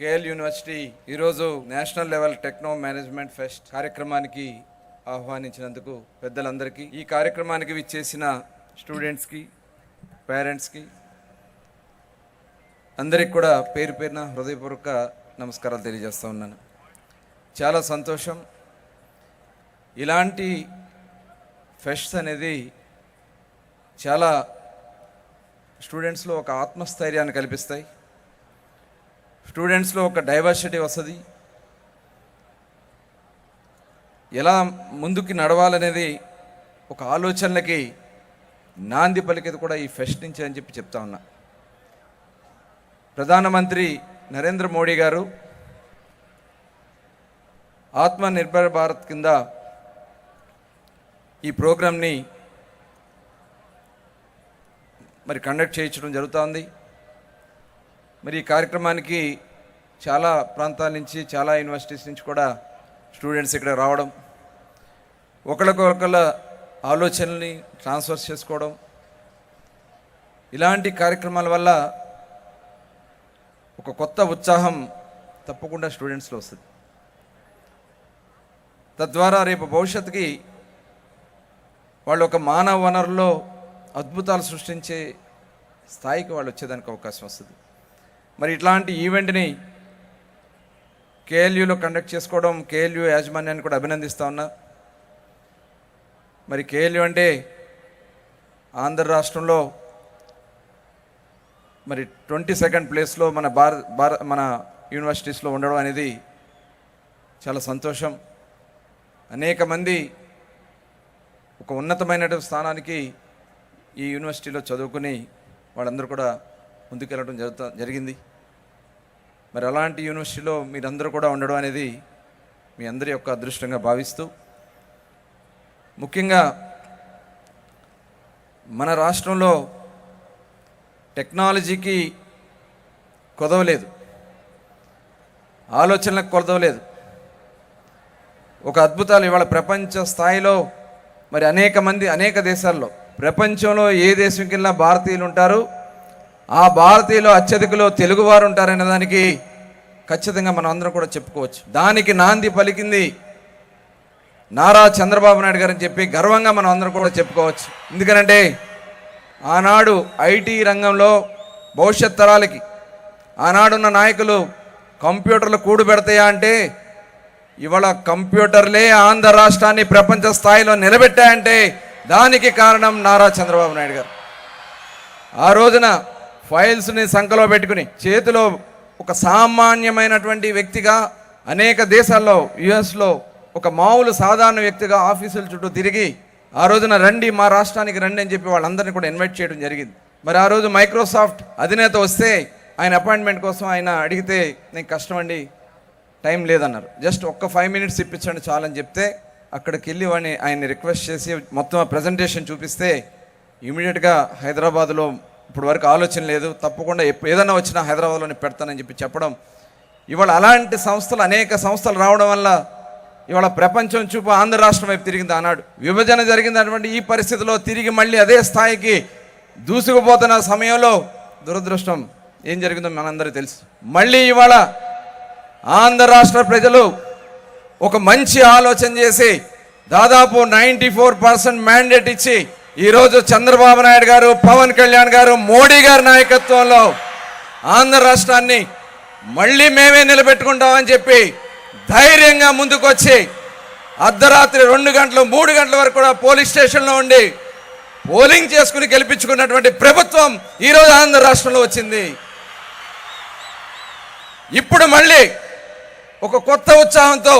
KL university ఈరోజు national level techno management fest కార్యక్రమానికి ఆహ్వానించినందుకు పెద్దలందరికీ ఈ కార్యక్రమానికి విచ్చేసిన స్టూడెంట్స్కి పేరెంట్స్కి అందరికి కూడా పేరు పేరున హృదయపూర్వక నమస్కారాలు తెలియజేస్తూ ఉన్నాను. చాలా సంతోషం. ఇలాంటి ఫెస్ట్స్ అనేది చాలా స్టూడెంట్స్లో ఒక ఆత్మస్థైర్యాన్ని కల్పిస్తాయి. స్టూడెంట్స్లో ఒక డైవర్సిటీ వస్తుంది. ఎలా ముందుకి నడవాలనేది ఒక ఆలోచనలకి నాంది పలికేది కూడా ఈ ఫెస్ట్ నుంచి అని చెప్పి చెప్తా ఉన్నా. ప్రధానమంత్రి నరేంద్ర మోడీ గారు ఆత్మనిర్భర్ భారత్ కింద ఈ ప్రోగ్రామ్ని మరి కండక్ట్ చేయించడం జరుగుతోంది మరి ఈ కార్యక్రమానికి చాలా ప్రాంతాల నుంచి చాలా యూనివర్సిటీస్ నుంచి కూడా స్టూడెంట్స్ ఇక్కడ రావడం ఒకరికొకళ్ళ ఆలోచనల్ని ట్రాన్స్ఫర్ చేసుకోవడం ఇలాంటి కార్యక్రమాల వల్ల ఒక కొత్త ఉత్సాహం తప్పకుండా స్టూడెంట్స్లో వస్తుంది. తద్వారా రేపు భవిష్యత్తుకి వాళ్ళు ఒక మానవ వనరులో అద్భుతాలు సృష్టించే స్థాయికి వాళ్ళు వచ్చేదానికి అవకాశం వస్తుంది. మరి ఇట్లాంటి ఈవెంట్ని కేఎల్యూలో కండక్ట్ చేసుకోవడం కేఎల్యూ యాజమాన్యాన్ని కూడా అభినందిస్తా ఉన్నా. మరి కేఎల్యూ అంటే ఆంధ్ర రాష్ట్రంలో మరి ట్వంటీ సెకండ్ ప్లేస్లో మన భార భార మన యూనివర్సిటీస్లో ఉండడం అనేది చాలా సంతోషం. అనేక మంది ఒక ఉన్నతమైన స్థానానికి ఈ యూనివర్సిటీలో చదువుకుని వాళ్ళందరూ కూడా ముందుకెళ్ళడం జరుగుతా జరిగింది. మరి అలాంటి యూనివర్సిటీలో మీరందరూ కూడా ఉండడం అనేది మీ అందరి యొక్క అదృష్టంగా భావిస్తూ ముఖ్యంగా మన రాష్ట్రంలో టెక్నాలజీకి కొదవలేదు. ఆలోచనలకు కొదవలేదు. ఒక అద్భుతాలు ఇవాళ ప్రపంచ స్థాయిలో మరి అనేక మంది అనేక దేశాల్లో ప్రపంచంలో ఏ దేశంకి వెళ్ళినా భారతీయులు ఉంటారు. ఆ భారతీయులు అత్యధికలో తెలుగువారు ఉంటారనే దానికి ఖచ్చితంగా మనం అందరం కూడా చెప్పుకోవచ్చు. దానికి నాంది పలికింది నారా చంద్రబాబు నాయుడు గారు అని చెప్పి గర్వంగా మనం అందరం కూడా చెప్పుకోవచ్చు. ఎందుకనంటే ఆనాడు ఐటీ రంగంలో భవిష్యత్ తరాలకి ఆనాడున్న నాయకులు కంప్యూటర్లు కూడు పెడతాయా అంటే ఇవాళ కంప్యూటర్లే ఆంధ్ర రాష్ట్రాన్ని ప్రపంచ స్థాయిలో నిలబెట్టాయంటే దానికి కారణం నారా చంద్రబాబు నాయుడు గారు. ఆ రోజున ఫైల్స్ని సంఖలో పెట్టుకుని చేతిలో ఒక సామాన్యమైనటువంటి వ్యక్తిగా అనేక దేశాల్లో యుఎస్లో ఒక మామూలు సాధారణ వ్యక్తిగా ఆఫీసుల చుట్టూ తిరిగి ఆ రోజున రండి మా రాష్ట్రానికి రండి అని చెప్పి వాళ్ళందరినీ కూడా ఇన్వైట్ చేయడం జరిగింది. మరి ఆ రోజు మైక్రోసాఫ్ట్ అధినేత వస్తే ఆయన అపాయింట్మెంట్ కోసం ఆయన అడిగితే నేను కష్టమండి టైం లేదన్నారు. జస్ట్ ఒక్క ఫైవ్ మినిట్స్ ఇప్పించండి చాలని చెప్తే అక్కడికి వెళ్ళి వాడిని ఆయన్ని రిక్వెస్ట్ చేసి మొత్తం ప్రజెంటేషన్ చూపిస్తే ఇమీడియట్గా హైదరాబాద్లో ఇప్పుడు వరకు ఆలోచన లేదు. తప్పకుండా ఏదైనా వచ్చినా హైదరాబాద్లోనే పెడతానని చెప్పి చెప్పడం. ఇవాళ అలాంటి సంస్థలు అనేక సంస్థలు రావడం వల్ల ఇవాళ ప్రపంచం చూపు ఆంధ్ర రాష్ట్రం వైపు తిరిగింది ఆనాడు. విభజన జరిగినటువంటి ఈ పరిస్థితిలో తిరిగి మళ్ళీ అదే స్థాయికి దూసుకుపోతున్న సమయంలో దురదృష్టం ఏం జరిగిందో మనందరూ తెలుసు. మళ్ళీ ఇవాళ ఆంధ్ర రాష్ట్ర ప్రజలు ఒక మంచి ఆలోచన చేసి దాదాపు నైంటీ ఫోర్ పర్సెంట్ మ్యాండేట్ ఇచ్చి ఈరోజు చంద్రబాబు నాయుడు గారు పవన్ కళ్యాణ్ గారు మోడీ గారి నాయకత్వంలో ఆంధ్ర రాష్ట్రాన్ని మళ్ళీ మేమే నిలబెట్టుకుంటామని చెప్పి ధైర్యంగా ముందుకొచ్చి అర్ధరాత్రి రెండు గంటలు మూడు గంటల వరకు కూడా పోలీస్ స్టేషన్లో ఉండి పోలింగ్ చేసుకుని గెలిపించుకున్నటువంటి ప్రభుత్వం ఈరోజు ఆంధ్ర రాష్ట్రంలో వచ్చింది. ఇప్పుడు మళ్ళీ ఒక కొత్త ఉత్సాహంతో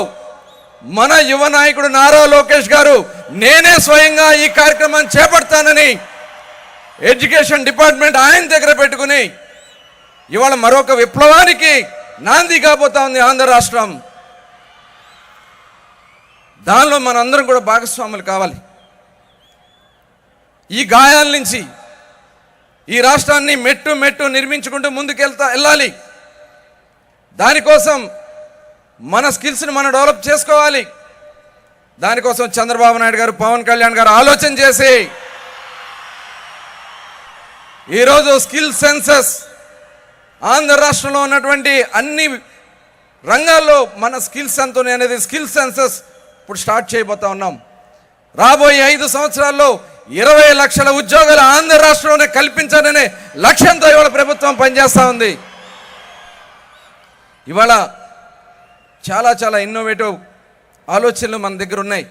మన యువ నాయకుడు నారా లోకేష్ గారు నేనే స్వయంగా ఈ కార్యక్రమాన్ని చేపడతానని ఎడ్యుకేషన్ డిపార్ట్మెంట్ ఆయన దగ్గర పెట్టుకుని ఇవాళ మరొక విప్లవానికి నాంది కాబోతా ఉంది ఆంధ్ర రాష్ట్రం. దానిలో మనందరం కూడా భాగస్వాములు కావాలి. ఈ గాయాల నుంచి ఈ రాష్ట్రాన్ని మెట్టు మెట్టు నిర్మించుకుంటూ ముందుకెళ్తా వెళ్ళాలి. దానికోసం మన స్కిల్స్ని మనం డెవలప్ చేసుకోవాలి. దానికోసం చంద్రబాబు నాయుడు గారు పవన్ కళ్యాణ్ గారు ఆలోచన చేసి ఈరోజు స్కిల్ సెన్సస్ ఆంధ్ర రాష్ట్రంలో ఉన్నటువంటి అన్ని రంగాల్లో మన స్కిల్స్ ఎంత అనేది స్కిల్ సెన్సెస్ ఇప్పుడు స్టార్ట్ చేయబోతా ఉన్నాం. రాబోయే ఐదు సంవత్సరాల్లో ఇరవై లక్షల ఉద్యోగాలు ఆంధ్ర రాష్ట్రంలోనే కల్పించాలనే లక్ష్యంతో ఇవాళ ప్రభుత్వం పనిచేస్తూ ఉంది. ఇవాళ చాలా చాలా ఇన్నోవేటివ్ ఆలోచనలు మన దగ్గర ఉన్నాయి.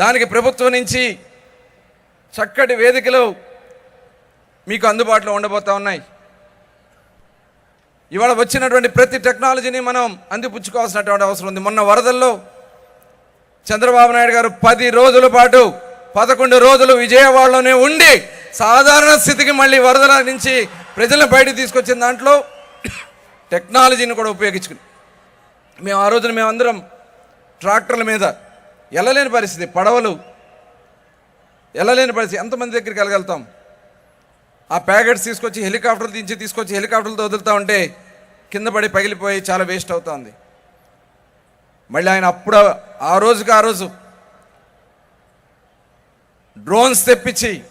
దానికి ప్రభుత్వం నుంచి చక్కటి వేదికలు మీకు అందుబాటులో ఉండబోతూ ఉన్నాయి. ఇవాళ వచ్చినటువంటి ప్రతి టెక్నాలజీని మనం అందిపుచ్చుకోవాల్సినటువంటి అవసరం ఉంది. మొన్న వరదల్లో చంద్రబాబు నాయుడు గారు పది రోజుల పాటు పదకొండు రోజులు విజయవాడలోనే ఉండి సాధారణ స్థితికి మళ్ళీ వరదల నుంచి ప్రజలను బయటకు తీసుకొచ్చిన దాంట్లో టెక్నాలజీని కూడా ఉపయోగించుకుని మేము ఆ రోజున మేమందరం ట్రాక్టర్ల మీద వెళ్ళలేని పరిస్థితి పడవలు. వెళ్ళలేని పరిస్థితి. ఎంతమంది దగ్గరికి వెళ్ళగలుగుతాం? ఆ ప్యాకెట్స్ తీసుకొచ్చి హెలికాప్టర్లు దించి తీసుకొచ్చి హెలికాప్టర్లతో వదులుతూ ఉంటే కింద పడి పగిలిపోయి చాలా వేస్ట్ అవుతుంది. మళ్ళీ ఆయన అప్పుడు ఆ రోజుకి ఆ రోజు డ్రోన్స్ తెప్పించి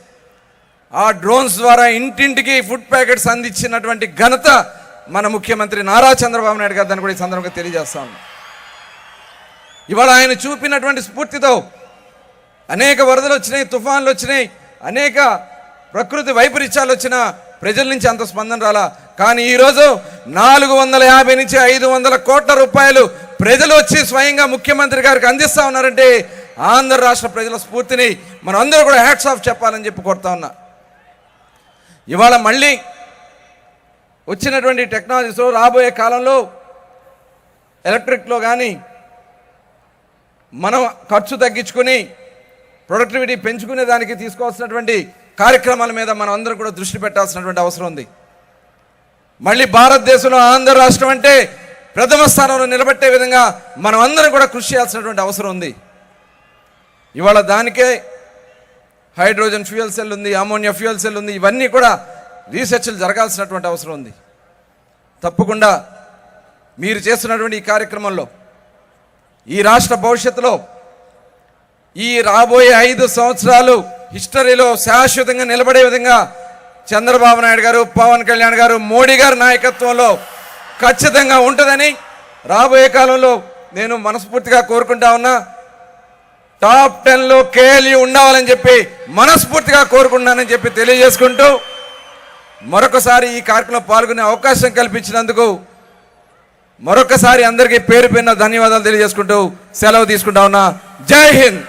ఆ డ్రోన్స్ ద్వారా ఇంటింటికి ఫుడ్ ప్యాకెట్స్ అందించినటువంటి ఘనత మన ముఖ్యమంత్రి నారా చంద్రబాబు నాయుడు గారు దాన్ని కూడా ఈ సందర్భంగా తెలియజేస్తా ఇవాళ ఆయన చూపినటువంటి స్ఫూర్తితో అనేక వరదలు వచ్చినాయి తుఫాన్లు వచ్చినాయి అనేక ప్రకృతి వైపరీత్యాలు వచ్చిన ప్రజల నుంచి అంత స్పందన రాలా. కానీ ఈరోజు నాలుగు వందల యాభై నుంచి ఐదు వందల కోట్ల రూపాయలు ప్రజలు వచ్చి స్వయంగా ముఖ్యమంత్రి గారికి అందిస్తా ఉన్నారంటే ఆంధ్ర రాష్ట్ర ప్రజల స్ఫూర్తిని మనం అందరూ కూడా హ్యాట్స్ ఆఫ్ చెప్పాలని చెప్పి కొడతా ఉన్నా. ఇవాళ మళ్ళీ వచ్చినటువంటి టెక్నాలజీస్లో రాబోయే కాలంలో ఎలక్ట్రిక్లో కానీ మనం ఖర్చు తగ్గించుకొని ప్రొడక్టివిటీ పెంచుకునే దానికి తీసుకోవాల్సినటువంటి కార్యక్రమాల మీద మనం అందరం కూడా దృష్టి పెట్టాల్సినటువంటి అవసరం ఉంది. మళ్ళీ భారతదేశంలో ఆంధ్ర రాష్ట్రం అంటే ప్రథమ స్థానంలో నిలబెట్టే విధంగా మనం అందరం కూడా కృషి చేయాల్సినటువంటి అవసరం ఉంది. ఇవాళ దానికే హైడ్రోజన్ ఫ్యూయల్ సెల్ ఉంది అమోనియా ఫ్యూయల్ సెల్ ఉంది ఇవన్నీ కూడా రీసెర్చ్లు జరగాల్సినటువంటి అవసరం ఉంది. తప్పకుండా మీరు చేస్తున్నటువంటి ఈ కార్యక్రమంలో ఈ రాష్ట్ర భవిష్యత్తులో ఈ రాబోయే ఐదు సంవత్సరాలు హిస్టరీలో శాశ్వతంగా నిలబడే విధంగా చంద్రబాబు నాయుడు గారు పవన్ కళ్యాణ్ గారు మోడీ గారి నాయకత్వంలో ఖచ్చితంగా ఉంటుందని రాబోయే కాలంలో నేను మనస్ఫూర్తిగా కోరుకుంటా ఉన్నా. టాప్ టెన్లో కేఎల్యూ ఉండాలని చెప్పి మనస్ఫూర్తిగా కోరుకున్నానని చెప్పి తెలియజేసుకుంటూ మరొకసారి ఈ కార్యక్రమంలో పాల్గొనే అవకాశం కల్పించినందుకు మరొకసారి అందరికీ పేరు పేరున ధన్యవాదాలు తెలియజేసుకుంటూ సెలవు తీసుకుంటా ఉన్నా. జై హింద్!